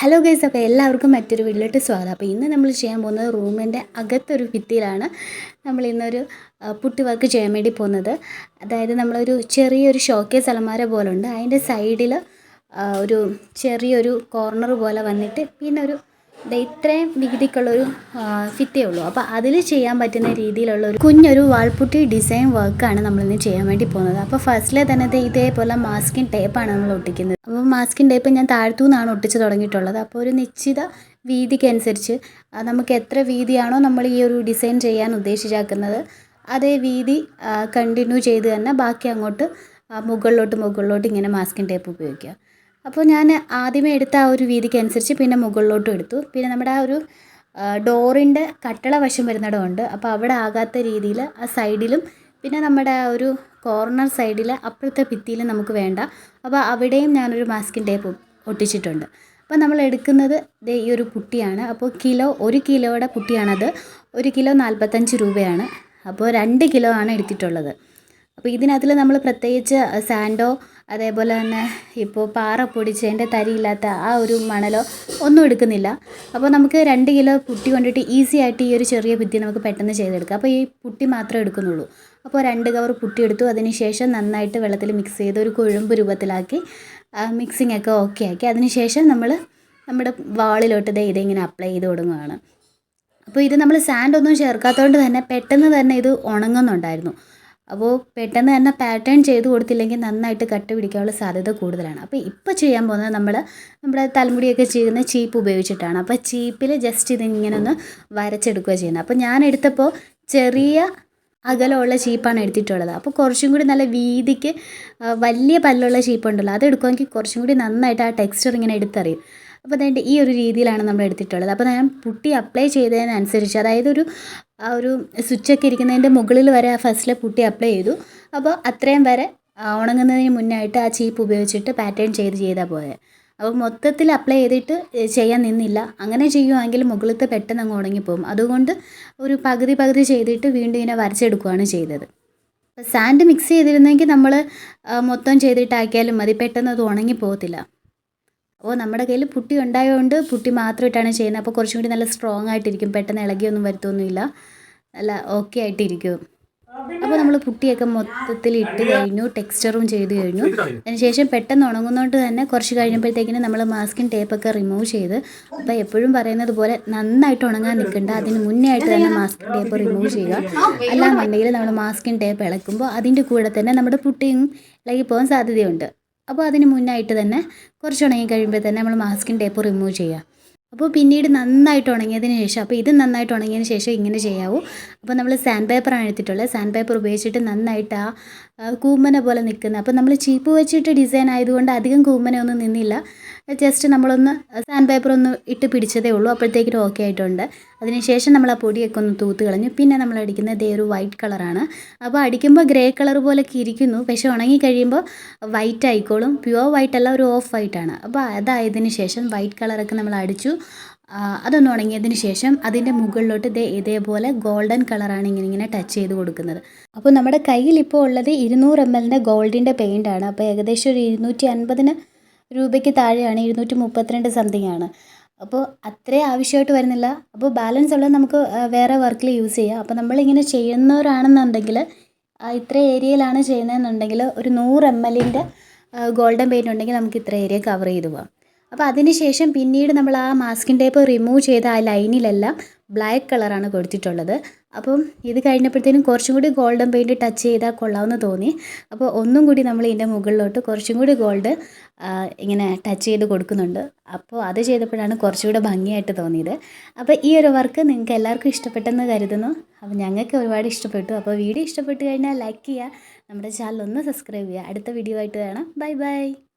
Hello guys അപ്പോൾ എല്ലാവർക്കും മറ്റൊരു വീട്ടിലോട്ട് സ്വാഗതം. അപ്പോൾ ഇന്ന് നമ്മൾ ചെയ്യാൻ പോകുന്നത് റൂമിന്റെ അകത്തൊരു ഭിത്തിയിലാണ് നമ്മൾ ഇന്നൊരു പുട്ടി വർക്ക് ചെയ്യാൻ വേണ്ടി പോകുന്നത്. അതായത് നമ്മളൊരു ചെറിയൊരു ഷോക്കേസ് അലമാര പോലെ ഉണ്ട്. അതിന്റെ സൈഡിൽ ഒരു ചെറിയൊരു കോർണർ പോലെ വന്നിട്ട് പിന്നെ ഒരു ഇത്രയും വീതിക്കുള്ളൊരു ഫിത്തേ ഉള്ളൂ. അപ്പോൾ അതിൽ ചെയ്യാൻ പറ്റുന്ന രീതിയിലുള്ള ഒരു കുഞ്ഞൊരു വാൾപുട്ടി ഡിസൈൻ വർക്കാണ് നമ്മളിന്ന് ചെയ്യാൻ വേണ്ടി പോകുന്നത്. അപ്പോൾ ഫസ്റ്റിലെ തന്നെ ഇതേപോലെ മാസ്കിൻ ടേപ്പാണ് നമ്മൾ ഒട്ടിക്കുന്നത്. അപ്പോൾ മാസ്കിൻ ടേപ്പ് ഞാൻ താഴ്ത്തു നിന്നാണ് ഒട്ടിച്ച് തുടങ്ങിയിട്ടുള്ളത്. അപ്പോൾ ഒരു നിശ്ചിത വീതിക്കനുസരിച്ച് നമുക്ക് എത്ര വീതിയാണോ നമ്മൾ ഈ ഒരു ഡിസൈൻ ചെയ്യാൻ ഉദ്ദേശിച്ചാക്കുന്നത് അതേ വീതി കണ്ടിന്യൂ ചെയ്ത് തന്നെ ബാക്കി അങ്ങോട്ട് മുകളിലോട്ട് മുകളിലോട്ട് ഇങ്ങനെ മാസ്കിൻ ടേപ്പ് ഉപയോഗിക്കുക. അപ്പോൾ ഞാൻ ആദ്യമേ എടുത്ത ആ ഒരു വീതിക്ക് അനുസരിച്ച് പിന്നെ മുകളിലോട്ടും എടുത്തു. പിന്നെ നമ്മുടെ ആ ഒരു ഡോറിന്റെ കട്ടള വശം വരുന്നിടമുണ്ട്. അപ്പോൾ അവിടെ ആകാത്ത രീതിയിൽ ആ സൈഡിലും പിന്നെ നമ്മുടെ ആ ഒരു കോർണർ സൈഡിൽ അപ്പുറത്തെ ഭിത്തിയിലും നമുക്ക് വേണ്ട. അപ്പോൾ അവിടെയും ഞാനൊരു മാസ്കിൻ ടേപ്പ് ഒട്ടിച്ചിട്ടുണ്ട്. അപ്പോൾ നമ്മൾ എടുക്കുന്നത് ദേ ഈ ഒരു പുട്ടിയാണ്. അപ്പോൾ കിലോ ഒരു കിലോയുടെ പുട്ടിയാണത്. ഒരു കിലോ നാൽപ്പത്തഞ്ച് രൂപയാണ്. അപ്പോൾ രണ്ട് കിലോ ആണ് എടുത്തിട്ടുള്ളത്. അപ്പോൾ ഇതിനകത്തിൽ നമ്മൾ പ്രത്യേകിച്ച് സാൻഡോ അതേപോലെ തന്നെ ഇപ്പോൾ പാറ പൊടിച്ചതിന്റെ തരിയില്ലാത്ത ആ ഒരു മണലോ ഒന്നും എടുക്കുന്നില്ല. അപ്പോൾ നമുക്ക് രണ്ട് കിലോ പുട്ടി കൊണ്ടിട്ട് ഈസി ആയിട്ട് ഈ ഒരു ചെറിയ ഭിത്തി നമുക്ക് പെട്ടെന്ന് ചെയ്തെടുക്കാം. അപ്പോൾ ഈ പുട്ടി മാത്രമേ എടുക്കുന്നുള്ളൂ. അപ്പോൾ രണ്ട് കവർ പുട്ടി എടുത്തു. അതിന് ശേഷം നന്നായിട്ട് വെള്ളത്തിൽ മിക്സ് ചെയ്ത് ഒരു കുഴമ്പ് രൂപത്തിലാക്കി മിക്സിംഗ് ഒക്കെ ഓക്കെ ആക്കി. അതിന് ശേഷം നമ്മൾ നമ്മുടെ വാളിലോട്ട് ദേ ഇതിങ്ങനെ അപ്ലൈ ചെയ്ത് തുടങ്ങുകയാണ് അപ്പോൾ ഇത് നമ്മൾ സാൻഡ് ഒന്നും ചേർക്കാത്തതുകൊണ്ട് തന്നെ പെട്ടെന്ന് തന്നെ ഇത് ഉണങ്ങുന്നുണ്ടായിരുന്നു. അപ്പോൾ പെട്ടെന്ന് തന്നെ പാറ്റേൺ ചെയ്ത് കൊടുത്തില്ലെങ്കിൽ നന്നായിട്ട് കട്ട് പിടിക്കാനുള്ള സാധ്യത കൂടുതലാണ്. അപ്പോൾ ഇപ്പോൾ ചെയ്യാൻ പോകുന്നത് നമ്മൾ നമ്മുടെ തലമുടിയൊക്കെ ചെയ്യുന്ന ചീപ്പ് ഉപയോഗിച്ചിട്ടാണ്. അപ്പോൾ ചീപ്പിൽ ജസ്റ്റ് ഇതിങ്ങനെ ഒന്ന് വരച്ചെടുക്കുക ചെയ്യുന്നത്. അപ്പോൾ ഞാൻ എടുത്തപ്പോൾ ചെറിയ അകലമുള്ള ചീപ്പാണ് എടുത്തിട്ടുള്ളത്. അപ്പോൾ കുറച്ചും കൂടി നല്ല വീതിക്ക് വലിയ പല്ലുള്ള ചീപ്പുണ്ടല്ലോ അത് എടുക്കുമെങ്കിൽ കുറച്ചും കൂടി നന്നായിട്ട് ആ ടെക്സ്ചർ ഇങ്ങനെ എടുത്തറിയും. അപ്പോൾ അതിന്റെ ഈ ഒരു രീതിയിലാണ് നമ്മൾ എടുത്തിട്ടുള്ളത്. അപ്പോൾ ഞാൻ പുട്ടി അപ്ലൈ ചെയ്തതിനനുസരിച്ച് അതായത് ഒരു ആ ഒരു സ്വിച്ചൊക്കെ ഇരിക്കുന്നതിന്റെ മുകളിൽ വരെ ആ ഫസ്റ്റിലെ പുട്ടി അപ്ലൈ ചെയ്തു. അപ്പോൾ അത്രയും വരെ ഉണങ്ങുന്നതിന് മുന്നായിട്ട് ആ ചീപ്പ് ഉപയോഗിച്ചിട്ട് പാറ്റേൺ ചെയ്ത് ചെയ്താൽ പോയത് അപ്പോൾ മൊത്തത്തിൽ അപ്ലൈ ചെയ്തിട്ട് ചെയ്യാൻ നിന്നില്ല. അങ്ങനെ ചെയ്യുവാണെങ്കിൽ മുകളിലത്തെ പെട്ടെന്ന് അങ്ങ് ഉണങ്ങിപ്പോകും അതുകൊണ്ട് ഒരു പകുതി പകുതി ചെയ്തിട്ട് വീണ്ടും ഇങ്ങനെ വരച്ചെടുക്കുകയാണ് ചെയ്തത്. സാൻഡ് മിക്സ് ചെയ്തിരുന്നെങ്കിൽ നമ്മൾ മൊത്തം ചെയ്തിട്ടാക്കിയാലും മതി. പെട്ടെന്ന് അത് ഉണങ്ങി പോകത്തില്ല അപ്പോൾ നമ്മുടെ കയ്യിൽ പുട്ടി ഉണ്ടായതുകൊണ്ട് പുട്ടി മാത്രമായിട്ടാണ് ചെയ്യുന്നത്. അപ്പോൾ കുറച്ചും കൂടി നല്ല സ്ട്രോങ് ആയിട്ടിരിക്കും. പെട്ടെന്ന് ഇളകിയൊന്നും വരുത്തൊന്നുമില്ല. നല്ല ഓക്കെ ആയിട്ടിരിക്കും. അപ്പോൾ നമ്മൾ പുട്ടിയൊക്കെ മൊത്തത്തിൽ ഇട്ട് കഴിഞ്ഞു. ടെക്സ്ചറും ചെയ്ത് കഴിഞ്ഞു. അതിനുശേഷം പെട്ടെന്ന് ഉണങ്ങുന്നതുകൊണ്ട് തന്നെ കുറച്ച് കഴിഞ്ഞപ്പോഴത്തേക്കിനും നമ്മൾ മാസ്കിൻ ടേപ്പൊക്കെ റിമൂവ് ചെയ്ത് അപ്പോൾ എപ്പോഴും പറയുന്നത് പോലെ നന്നായിട്ട് ഉണങ്ങാൻ നിൽക്കണ്ട. അതിന് മുന്നേ ആയിട്ട് തന്നെ മാസ്കിൻ ടേപ്പ് റിമൂവ് ചെയ്യുക. അല്ലാന്നുണ്ടെങ്കിൽ നമ്മൾ മാസ്കിൻ ടേപ്പ് ഇളക്കുമ്പോൾ അതിന്റെ കൂടെ തന്നെ നമ്മുടെ പുട്ടിയും ഇളകി പോകാൻ സാധ്യതയുണ്ട്. അപ്പോൾ അതിന് മുന്നായിട്ട് തന്നെ കുറച്ച് ഉണങ്ങി കഴിയുമ്പോൾ തന്നെ നമ്മൾ മാസ്കിൻ ടേപ്പ് റിമൂവ് ചെയ്യുക. അപ്പോൾ പിന്നീട് നന്നായിട്ട് ഉണങ്ങിയതിന് ശേഷം അപ്പോൾ ഇത് നന്നായിട്ട് ഉണങ്ങിയതിന് ശേഷം ഇങ്ങനെ ചെയ്യാവൂ. അപ്പോൾ നമ്മൾ സാൻഡ് പേപ്പറാണ് എടുത്തിട്ടുള്ളത്. സാൻഡ് പേപ്പർ ഉപയോഗിച്ചിട്ട് നന്നായിട്ട് ആ കൂമ്പനെ പോലെ നിൽക്കുന്നത് അപ്പോൾ നമ്മൾ ചീപ്പ് വെച്ചിട്ട് ഡിസൈൻ ആയതുകൊണ്ട് അധികം കൂമ്പനൊന്നും നിന്നില്ല. ജസ്റ്റ് നമ്മളൊന്ന് സാൻഡ് പേപ്പർ ഒന്ന് ഇട്ട് പിടിച്ചതേ ഉള്ളൂ. അപ്പോഴത്തേക്കിനും ഓക്കെ ആയിട്ടുണ്ട്. അതിനുശേഷം നമ്മൾ ആ പൊടിയൊക്കെ ഒന്ന് തൂത്ത് കളഞ്ഞു. പിന്നെ നമ്മൾ അടിക്കുന്നത് ഒരു വൈറ്റ് കളറാണ് അപ്പോൾ അടിക്കുമ്പോൾ ഗ്രേ കളർ പോലൊക്കെ ഇരിക്കുന്നു. പക്ഷെ ഉണങ്ങി കഴിയുമ്പോൾ വൈറ്റ് ആയിക്കോളും. പ്യുവർ വൈറ്റ് അല്ല ഒരു ഓഫ് വൈറ്റ് ആണ്. അപ്പോൾ അതായതിന് ശേഷം വൈറ്റ് കളറൊക്കെ നമ്മൾ അടിച്ചു. അതൊന്ന് ഉണങ്ങിയതിന് ശേഷം അതിന്റെ മുകളിലോട്ട് ഇതേ ഇതേപോലെ ഗോൾഡൻ കളറാണ് ഇങ്ങനെ ഇങ്ങനെ ടച്ച് ചെയ്ത് കൊടുക്കുന്നത്. അപ്പോൾ നമ്മുടെ കയ്യിൽ ഇപ്പോൾ ഉള്ളത് ഇരുന്നൂറ് എം എല്ലിന്റെ ഗോൾഡിന്റെ പെയിന്റാണ് അപ്പോൾ ഏകദേശം ഒരു ഇരുന്നൂറ്റി അൻപതിന് രൂപയ്ക്ക് താഴെയാണ് ഇരുന്നൂറ്റി മുപ്പത്തിരണ്ട് സംതിങ് ആണ് അപ്പോൾ അത്രേ ആവശ്യമായിട്ട് വരുന്നില്ല. അപ്പോൾ ബാലൻസ് ഉള്ളത് നമുക്ക് വേറെ വർക്കിൽ യൂസ് ചെയ്യാം. അപ്പോൾ നമ്മളിങ്ങനെ ചെയ്യുന്നവരാണെന്നുണ്ടെങ്കിൽ ഇത്ര ഏരിയയിലാണ് ചെയ്യുന്നതെന്നുണ്ടെങ്കിൽ ഒരു നൂറ് എം എല്ലിന്റെ ഗോൾഡൻ പെയിന്റ് ഉണ്ടെങ്കിൽ നമുക്ക് ഇത്ര ഏരിയ കവർ ചെയ്ത് പോകാം അപ്പോൾ അതിന് ശേഷം പിന്നീട് നമ്മൾ ആ മാസ്കിൻ ടേപ്പ് റിമൂവ് ചെയ്ത ആ ലൈനിലെല്ലാം ബ്ലാക്ക് കളറാണ് കൊടുത്തിട്ടുള്ളത്. അപ്പം ഇത് കഴിഞ്ഞപ്പോഴത്തേനും കുറച്ചും കൂടി ഗോൾഡൻ പെയിന്റ് ടച്ച് ചെയ്താൽ കൊള്ളാമെന്ന് തോന്നി. അപ്പോൾ ഒന്നും കൂടി നമ്മൾ ഇതിന്റെ മുകളിലോട്ട് കുറച്ചും കൂടി ഗോൾഡ് ഇങ്ങനെ ടച്ച് ചെയ്ത് കൊടുക്കുന്നുണ്ട്. അപ്പോൾ അത് ചെയ്തപ്പോഴാണ് കുറച്ചുകൂടെ ഭംഗിയായിട്ട് തോന്നിയത്. അപ്പോൾ ഈ ഒരു വർക്ക് നിങ്ങൾക്ക് എല്ലാവർക്കും ഇഷ്ടപ്പെട്ടെന്ന് കരുതുന്നു. അപ്പോൾ ഞങ്ങൾക്ക് ഒരുപാട് ഇഷ്ടപ്പെട്ടു. അപ്പോൾ വീഡിയോ ഇഷ്ടപ്പെട്ട് കഴിഞ്ഞാൽ ലൈക്ക് ചെയ്യുക. നമ്മുടെ ചാനൽ ഒന്ന് സബ്സ്ക്രൈബ് ചെയ്യുക. അടുത്ത വീഡിയോ ആയിട്ട് വേണം ബൈ ബൈ